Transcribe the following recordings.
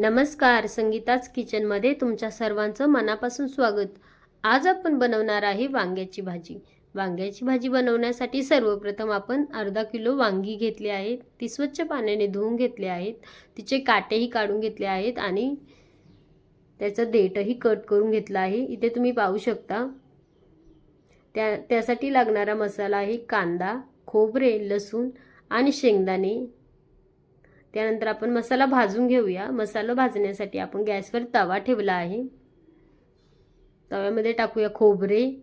नमस्कार संगीताच किचनमध्ये तुमच्या सर्वांचं मनापासून स्वागत. आज आपण बनवणार आहे वांग्याची भाजी. वांग्याची भाजी बनवण्यासाठी सर्वप्रथम आपण अर्धा किलो वांगी घेतली आहेत. ती स्वच्छ पाण्याने धुवून घेतली आहेत. तिचे काटेही काढून घेतले आहेत आणि त्याचं देठही कट करून घेतलं आहे. इथे तुम्ही पाहू शकता. त्या त्यासाठी लागणारा मसाला आहे कांदा खोबरे लसूण आणि शेंगदाणे. त्यानंतर आपण मसाला भाजून घेऊया. मसाला भाजण्यासाठी आपण गॅसवर तवा ठेवला आहे. तव्यामध्ये टाकूया खोबरे.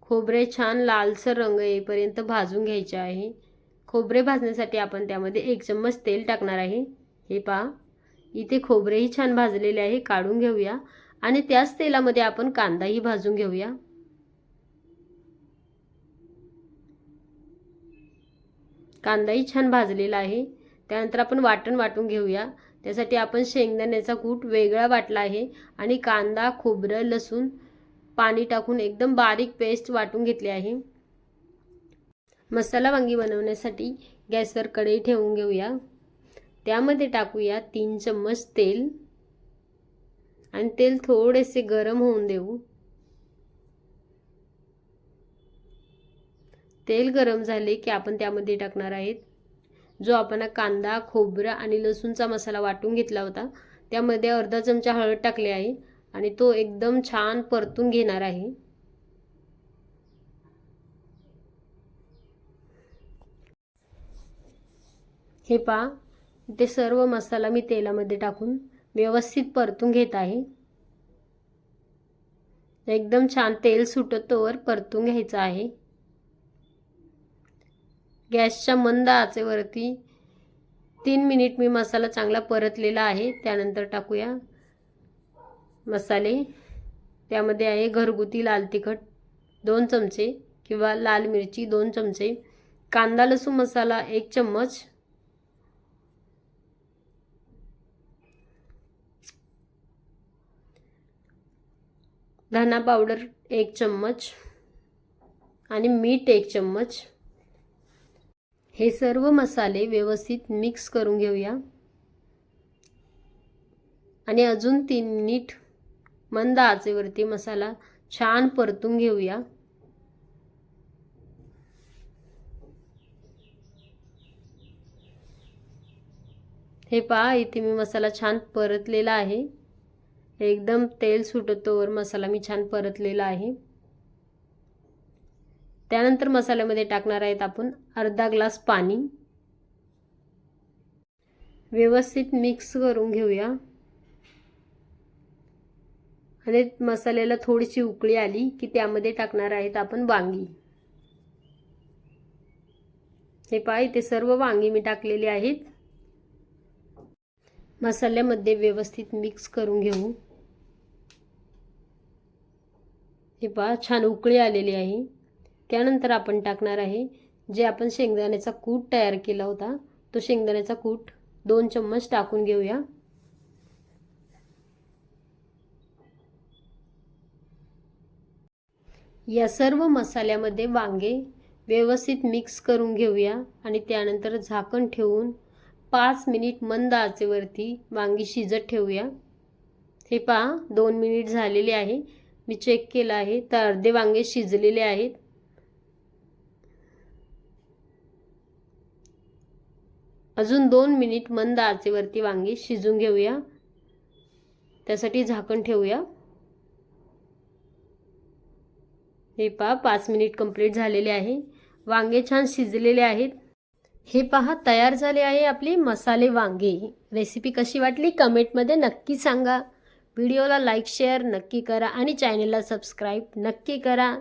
खोबरे छान लालसर रंग येईपर्यंत भाजून घ्यायचे आहे. खोबरे भाजण्यासाठी आपण त्यामध्ये एक चम्मच तेल टाकणार आहे. हे पहा. इथे खोबरेही छान भाजलेले आहे. काढून घेऊया. आणि त्याच तेलामध्ये आपण कांदाही भाजून घेऊया. कांदाही छान भाजलेला आहे. त्यानंतर आपण वाटण वाटून घेऊया. त्यासाठी आपण शेंगदाण्याचा कूट वेगळा वाटला आहे आणि कांदा खोबरं लसूण पाणी टाकून एकदम बारीक पेस्ट वाटून घेतली आहे. मसाला वांगी बनवण्यासाठी गॅसवर कढई ठेवून घेऊया. त्यामध्ये टाकूया तीन चम्मच तेल. आणि तेल थोडेसे गरम होऊन देऊ. तेल गरम झाले की आपण त्यामध्ये टाकणार आहेत. जो आपण कांदा खोबरं आणि लसूणचा मसाला वाटून घेतला होता त्यामध्ये अर्धा चमचा हळद टाकली आहे आणि तो एकदम छान परतून घेणार आहे. हे पहा ते सर्व मसाला मी तेलामध्ये टाकून व्यवस्थित परतून घेत आहे. एकदम छान तेल सुटतोवर परतून घ्यायचं आहे. गॅसच्या मंद आचेवरती तीन मिनिट मी मसाला चांगला परतलेला आहे. त्यानंतर टाकूया मसाले. त्यामध्ये आहे घरगुती लाल तिखट दोन चमचे किंवा लाल मिरची दोन चमचे. कांदा लसूण मसाला एक चम्मच. धना पावडर एक चम्मच. आणि मीठ एक चम्मच. हे सर्व मसाले व्यवस्थित मिक्स करून घेऊया. आणि अजून तीन मिनिट मंद आचेवरती मसाला छान परतून घेऊया. हे पहा इथे मी मसाला छान परतलेला आहे. एकदम तेल सुटतोवर मसाला मी छान परतलेला आहे. त्यानंतर मसाल्यामध्ये टाकणार आहेत आपण अर्धा ग्लास पाणी. व्यवस्थित मिक्स करून घेऊया. आणि मसाल्याला थोडीशी उकळी आली की त्यामध्ये टाकणार आहेत आपण वांगी. हे पहा इथे सर्व वांगी मी टाकलेली आहेत. मसाल्यामध्ये व्यवस्थित मिक्स करून घेऊ. हे पहा छान उकळी आलेली आहे. त्यानंतर आपण टाकणार आहे जे आपण शेंगदाण्याचा कूट तयार केला होता. तो शेंगदाण्याचा कूट दोन चम्मच टाकून घेऊया. या सर्व मसाल्यामध्ये वांगे व्यवस्थित मिक्स करून घेऊया आणि त्यानंतर झाकण ठेवून पाच मिनिट मंद आचेवरती वांगी शिजत ठेवूया. हे पहा दोन मिनिट झालेले आहे. मी चेक केलं आहे तर अर्धे वांगे शिजलेले आहेत. अजून दोन मिनिट मंद आचेवरती वांगी शिजून घेऊया. त्यासाठी झाकण ठेवूया. हे पहा पाच मिनिट कंप्लीट झालेले आहे. वांगे छान शिजलेले आहेत. हे पहा तयार झाले आहे आपली मसाले वांगे. रेसिपी कशी वाटली कमेंटमध्ये नक्की सांगा. व्हिडिओला लाईक शेअर नक्की करा आणि चॅनेलला सबस्क्राईब नक्की करा.